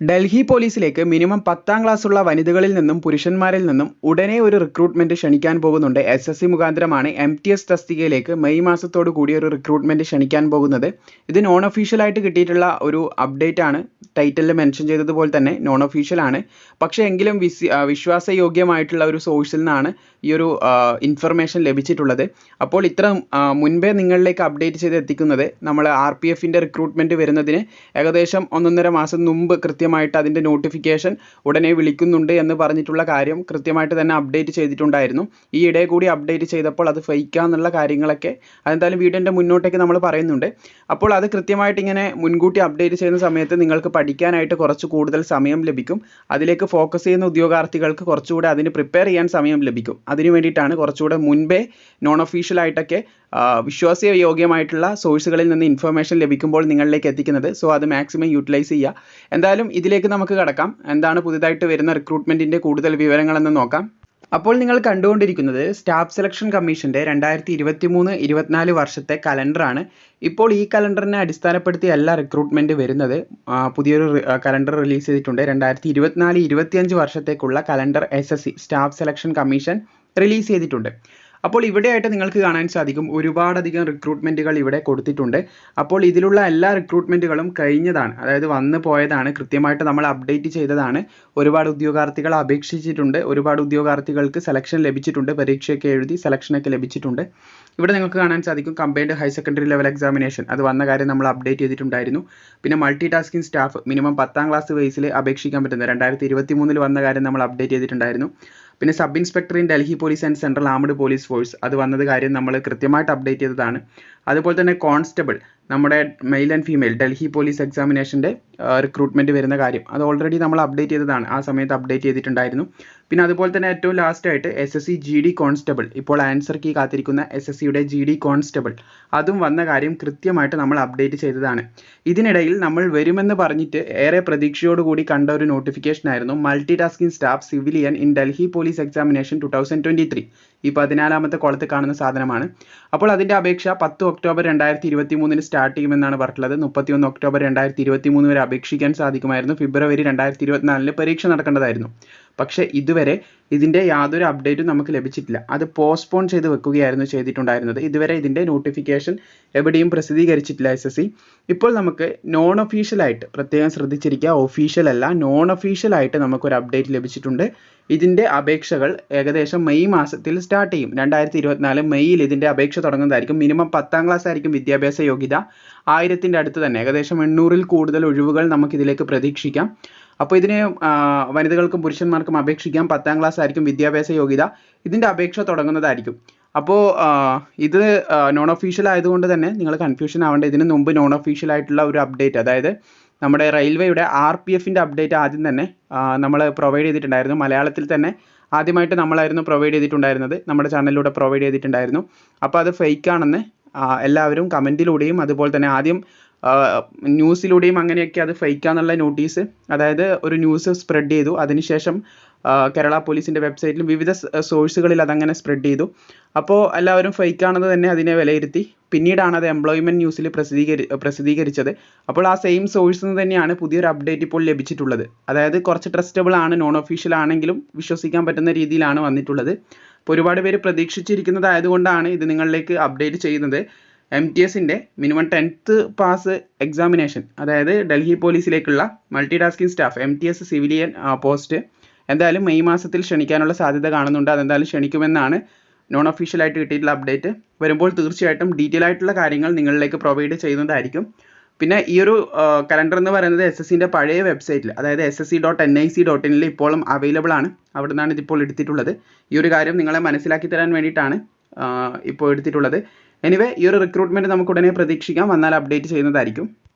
Delhi പോലീസിലേക്ക് minimum പത്താം ക്ലാസ്സുള്ള വനിതകളിൽ നിന്നും പുരുഷന്മാരിൽ നിന്നും ഉടനെ ഒരു റിക്രൂട്ട്മെന്റ് ക്ഷണിക്കാൻ പോകുന്നുണ്ട്. എസ് എസ് സി മുഖാന്തരമാണ് എം ടി എസ് തസ്തികയിലേക്ക് മെയ് മാസത്തോടു കൂടി ഒരു റിക്രൂട്ട്മെന്റ് ക്ഷണിക്കാൻ പോകുന്നത്. ഇത് നോൺ ഒഫീഷ്യലായിട്ട് കിട്ടിയിട്ടുള്ള ഒരു അപ്ഡേറ്റ് ആണ്. ടൈറ്റിലിൽ മെൻഷൻ ചെയ്തതുപോലെ തന്നെ നോൺ ഒഫീഷ്യൽ ആണ്. പക്ഷേ എങ്കിലും വിസ് വിശ്വാസയോഗ്യമായിട്ടുള്ള ഒരു സോഴ്സിൽ നിന്നാണ് ഈ ഒരു ഇൻഫർമേഷൻ ലഭിച്ചിട്ടുള്ളത്. അപ്പോൾ ഇത്ര മുൻപേ നിങ്ങളിലേക്ക് അപ്ഡേറ്റ് ചെയ്ത് എത്തിക്കുന്നത് നമ്മൾ ആർ പി എഫിന്റെ റിക്രൂട്ട്മെന്റ് വരുന്നതിന് ഏകദേശം ഒന്നൊന്നര മാസം മുമ്പ് കൃത്യമായിട്ട് അതിന്റെ നോട്ടിഫിക്കേഷൻ ഉടനെ വിളിക്കുന്നുണ്ട് എന്ന് പറഞ്ഞിട്ടുള്ള കാര്യം കൃത്യമായിട്ട് തന്നെ അപ്ഡേറ്റ് ചെയ്തിട്ടുണ്ടായിരുന്നു. ഈ ഇടയിൽ കൂടി അപ്ഡേറ്റ് ചെയ്തപ്പോൾ അത് ഫൈക്കാന്നുള്ള കാര്യങ്ങളൊക്കെ അതെന്തായാലും വീടിന്റെ മുന്നോട്ടേക്ക് നമ്മൾ പറയുന്നുണ്ട്. അപ്പോൾ അത് കൃത്യമായിട്ട് ഇങ്ങനെ മുൻകൂട്ടി അപ്ഡേറ്റ് ചെയ്യുന്ന സമയത്ത് നിങ്ങൾക്ക് പഠിക്കാനായിട്ട് കുറച്ച് കൂടുതൽ സമയം ലഭിക്കും. അതിലേക്ക് ഫോക്കസ് ചെയ്യുന്ന ഉദ്യോഗാർത്ഥികൾക്ക് കുറച്ചുകൂടെ അതിന് പ്രിപ്പയർ ചെയ്യാൻ സമയം ലഭിക്കും. അതിന് വേണ്ടിയിട്ടാണ് കുറച്ചുകൂടെ മുൻപേ നോൺ ഒഫീഷ്യലായിട്ടൊക്കെ വിശ്വാസയോഗ്യമായിട്ടുള്ള സോഴ്സുകളിൽ നിന്ന് ഇൻഫർമേഷൻ ലഭിക്കുമ്പോൾ നിങ്ങളിലേക്ക് എത്തിക്കുന്നത്. സോ അത് മാക്സിമം യൂട്ടിലൈസ് ചെയ്യുക. എന്തായാലും ഇതിലേക്ക് നമുക്ക് കടക്കാം. എന്താണ് പുതുതായിട്ട് വരുന്ന റിക്രൂട്ട്മെന്റിന്റെ കൂടുതൽ വിവരങ്ങളെന്ന് നോക്കാം. അപ്പോൾ നിങ്ങൾ കണ്ടുകൊണ്ടിരിക്കുന്നത് സ്റ്റാഫ് സെലക്ഷൻ കമ്മീഷന്റെ രണ്ടായിരത്തി ഇരുപത്തി മൂന്ന് ഇരുപത്തിനാല് വർഷത്തെ കലണ്ടറാണ് ഇപ്പോൾ ഈ കലണ്ടറിനെ അടിസ്ഥാനപ്പെടുത്തി അടിസ്ഥാനപ്പെടുത്തിയല്ല റിക്രൂട്ട്മെന്റ് വരുന്നത്. പുതിയൊരു കലണ്ടർ റിലീസ് ചെയ്തിട്ടുണ്ട്. രണ്ടായിരത്തി ഇരുപത്തിനാല് ഇരുപത്തിയഞ്ച് വർഷത്തേക്കുള്ള calendar S S C staff selection commission release ചെയ്തിട്ടുണ്ട്. അപ്പോൾ ഇവിടെയായിട്ട് നിങ്ങൾക്ക് കാണാൻ സാധിക്കും ഒരുപാടധികം റിക്രൂട്ട്മെന്റുകൾ ഇവിടെ കൊടുത്തിട്ടുണ്ട്. അപ്പോൾ ഇതിലുള്ള എല്ലാ റിക്രൂട്ട്മെന്റുകളും കഴിഞ്ഞതാണ് അതായത് വന്ന് പോയതാണ് കൃത്യമായിട്ട് നമ്മൾ അപ്ഡേറ്റ് ചെയ്തതാണ്. ഒരുപാട് ഉദ്യോഗാർത്ഥികൾ അപേക്ഷിച്ചിട്ടുണ്ട് ഒരുപാട് ഉദ്യോഗാർത്ഥികൾക്ക് സെലക്ഷൻ ലഭിച്ചിട്ടുണ്ട് പരീക്ഷയൊക്കെ എഴുതി സെലക്ഷനൊക്കെ ലഭിച്ചിട്ടുണ്ട്. ഇവിടെ നിങ്ങൾക്ക് കാണാൻ സാധിക്കും combined higher secondary level examination അത് വന്ന കാര്യം നമ്മൾ അപ്ഡേറ്റ് ചെയ്തിട്ടുണ്ടായിരുന്നു. പിന്നെ മൾട്ടി ടാസ്കിംഗ് സ്റ്റാഫ് മിനിമം പത്താം ക്ലാസ് വയസ്സിൽ അപേക്ഷിക്കാൻ പറ്റുന്ന രണ്ടായിരത്തി ഇരുപത്തി മൂന്നിൽ വന്ന കാര്യം നമ്മൾ അപ്ഡേറ്റ് ചെയ്തിട്ടുണ്ടായിരുന്നു. പിന്നെ sub inspector in Delhi police and central armed police force. അത് വന്നത് കാര്യം നമ്മൾ കൃത്യമായിട്ട് അപ്ഡേറ്റ് ചെയ്തതാണ്. അതുപോലെ തന്നെ കോൺസ്റ്റബിൾ നമ്മുടെ male and female Delhi police എക്സാമിനേഷന്റെ recruitment വരുന്ന കാര്യം. അത് ഓൾറെഡി നമ്മൾ അപ്ഡേറ്റ് ചെയ്തതാണ്. ആ സമയത്ത് അപ്ഡേറ്റ് ചെയ്തിട്ടുണ്ടായിരുന്നു. പിന്നെ അതുപോലെ തന്നെ ഏറ്റവും ലാസ്റ്റ് ആയിട്ട് S S C G D constable ഇപ്പോൾ ആൻസർ കീ കാത്തിരിക്കുന്ന എസ് എസ് സിയുടെ ജി ഡി കോൺസ്റ്റബിൾ അതും വന്ന കാര്യം കൃത്യമായിട്ട് നമ്മൾ അപ്ഡേറ്റ് ചെയ്തതാണ്. ഇതിനിടയിൽ നമ്മൾ വരുമെന്ന് പറഞ്ഞിട്ട് ഏറെ പ്രതീക്ഷയോടുകൂടി കണ്ട ഒരു നോട്ടിഫിക്കേഷൻ ആയിരുന്നു multi tasking staff civilian in Delhi police examination two thousand twenty three ഈ പതിനാലാമത്തെ കോളത്തിൽ കാണുന്ന സാധനമാണ്. അപ്പോൾ അതിന്റെ അപേക്ഷ പത്ത് ഒക്ടോബർ രണ്ടായിരത്തി ഇരുപത്തി മൂന്നിന് സ്റ്റാർട്ട് ചെയ്യുമെന്നാണ് പറഞ്ഞിട്ടുള്ളത്. മുപ്പത്തിയൊന്ന് ഒക്ടോബർ രണ്ടായിരത്തി ഇരുപത്തി മൂന്ന് വരെ അപേക്ഷിക്കാൻ സാധിക്കുമായിരുന്നു. ഫെബ്രുവരി രണ്ടായിരത്തി ഇരുപത്തിനാലിന് പരീക്ഷ നടക്കേണ്ടതായിരുന്നു. പക്ഷേ ഇതുവരെ ഇതിന്റെ യാതൊരു അപ്ഡേറ്റും നമുക്ക് ലഭിച്ചിട്ടില്ല. അത് പോസ്റ്റ്പോൺ ചെയ്ത് വെക്കുകയായിരുന്നു ചെയ്തിട്ടുണ്ടായിരുന്നത്. ഇതുവരെ ഇതിന്റെ നോട്ടിഫിക്കേഷൻ എവിടെയും പ്രസിദ്ധീകരിച്ചിട്ടില്ല എസ് എസ് സി ഇപ്പോൾ നമുക്ക് നോൺ ഒഫീഷ്യലായിട്ട് പ്രത്യേകം ശ്രദ്ധിച്ചിരിക്കുക. ഒഫീഷ്യൽ അല്ല നോൺ ഒഫീഷ്യലായിട്ട് നമുക്കൊരു അപ്ഡേറ്റ് ലഭിച്ചിട്ടുണ്ട്. ഇതിന്റെ അപേക്ഷകൾ ഏകദേശം മെയ് മാസത്തിൽ സ്റ്റാർട്ട് ചെയ്യും. രണ്ടായിരത്തി ഇരുപത്തിനാല് മെയ്യിൽ ഇതിന്റെ അപേക്ഷ തുടങ്ങുന്നതായിരിക്കും. മിനിമം പത്താം ക്ലാസ് ആയിരിക്കും വിദ്യാഭ്യാസ യോഗ്യത. ആയിരത്തിന്റെ അടുത്ത് തന്നെ ഏകദേശം എണ്ണൂറിൽ കൂടുതൽ ഒഴിവുകൾ നമുക്കിതിലേക്ക് പ്രതീക്ഷിക്കാം. അപ്പോൾ ഇതിന് വനിതകൾക്കും പുരുഷന്മാർക്കും അപേക്ഷിക്കാം. പത്താം ക്ലാസ് ആയിരിക്കും വിദ്യാഭ്യാസ യോഗ്യത. ഇതിന്റെ അപേക്ഷ തുടങ്ങുന്നതായിരിക്കും. അപ്പോൾ ഇത് നോൺ ഒഫീഷ്യൽ ആയതുകൊണ്ട് തന്നെ നിങ്ങൾ കൺഫ്യൂഷൻ ആവേണ്ട. ഇതിന് മുമ്പ് നോൺ ഒഫീഷ്യൽ ആയിട്ടുള്ള ഒരു അപ്ഡേറ്റ് അതായത് നമ്മുടെ റെയിൽവേയുടെ ആർ പി എഫിന്റെ അപ്ഡേറ്റ് ആദ്യം തന്നെ നമ്മൾ പ്രൊവൈഡ് ചെയ്തിട്ടുണ്ടായിരുന്നു. മലയാളത്തിൽ തന്നെ ആദ്യമായിട്ട് നമ്മളായിരുന്നു പ്രൊവൈഡ് ചെയ്തിട്ടുണ്ടായിരുന്നത്. നമ്മുടെ ചാനലിലൂടെ പ്രൊവൈഡ് ചെയ്തിട്ടുണ്ടായിരുന്നു. അപ്പോൾ അത് ഫേക്ക് ആണെന്ന് എല്ലാവരും കമന്റിലൂടെയും അതുപോലെ തന്നെ ആദ്യം ന്യൂസിലൂടെയും അങ്ങനെയൊക്കെ അത് ഫേക്കാന്നുള്ള നോട്ടീസ് അതായത് ഒരു ന്യൂസ് സ്പ്രെഡ് ചെയ്തു. അതിനുശേഷം ശേഷം കേരള പോലീസിന്റെ വെബ്സൈറ്റിലും വിവിധ സോഴ്സുകളിൽ അതങ്ങനെ സ്പ്രെഡ് ചെയ്തു. അപ്പോൾ എല്ലാവരും ഫേക്കാണെന്ന് തന്നെ അതിനെ വിലയിരുത്തി. പിന്നീടാണ് അത് എംപ്ലോയ്മെന്റ് ന്യൂസിൽ പ്രസിദ്ധീകരി പ്രസിദ്ധീകരിച്ചത്. അപ്പോൾ ആ സെയിം സോഴ്സിൽ നിന്ന് തന്നെയാണ് പുതിയൊരു അപ്ഡേറ്റ് ഇപ്പോൾ ലഭിച്ചിട്ടുള്ളത്. അതായത് കുറച്ച് ട്രസ്റ്റബിൾ ആണ് നോൺ ഒഫീഷ്യൽ ആണെങ്കിലും വിശ്വസിക്കാൻ പറ്റുന്ന രീതിയിലാണ് വന്നിട്ടുള്ളത്. അപ്പോൾ ഒരുപാട് പേര് പ്രതീക്ഷിച്ചിരിക്കുന്നത് ആയതുകൊണ്ടാണ് ഇത് നിങ്ങളിലേക്ക് അപ്ഡേറ്റ് ചെയ്യുന്നത്. എം ടി എസിന്റെ മിനിമം ടെൻത്ത് പാസ് എക്സാമിനേഷൻ അതായത് Delhi പോലീസിലേക്കുള്ള multi tasking staff M T S civilian post എന്തായാലും മെയ് മാസത്തിൽ ക്ഷണിക്കാനുള്ള സാധ്യത കാണുന്നുണ്ട്. അതെന്തായാലും ക്ഷണിക്കുമെന്നാണ് നോൺ ഒഫീഷ്യലായിട്ട് കിട്ടിയിട്ടുള്ള അപ്ഡേറ്റ് വരുമ്പോൾ തീർച്ചയായിട്ടും ഡീറ്റെയിൽ ആയിട്ടുള്ള കാര്യങ്ങൾ നിങ്ങളിലേക്ക് പ്രൊവൈഡ് ചെയ്യുന്നതായിരിക്കും. പിന്നെ ഈ ഒരു കലണ്ടർ എന്ന് പറയുന്നത് എസ് എസ് സിന്റെ പഴയ വെബ്സൈറ്റിൽ അതായത് S S C dot N I C dot ഇനിൽ ഇപ്പോഴും അവൈലബിൾ ആണ്. അവിടെ നിന്നാണ് ഇതിപ്പോൾ എടുത്തിട്ടുള്ളത്. ഈ ഒരു കാര്യം നിങ്ങളെ മനസ്സിലാക്കി തരാൻ വേണ്ടിയിട്ടാണ് ഇപ്പോൾ എടുത്തിട്ടുള്ളത്. എനിവേ ഈ ഒരു റിക്രൂട്ട്മെന്റ് നമുക്ക് ഉടനെ പ്രതീക്ഷിക്കാം. വന്നാൽ അപ്ഡേറ്റ് ചെയ്യുന്നതായിരിക്കും.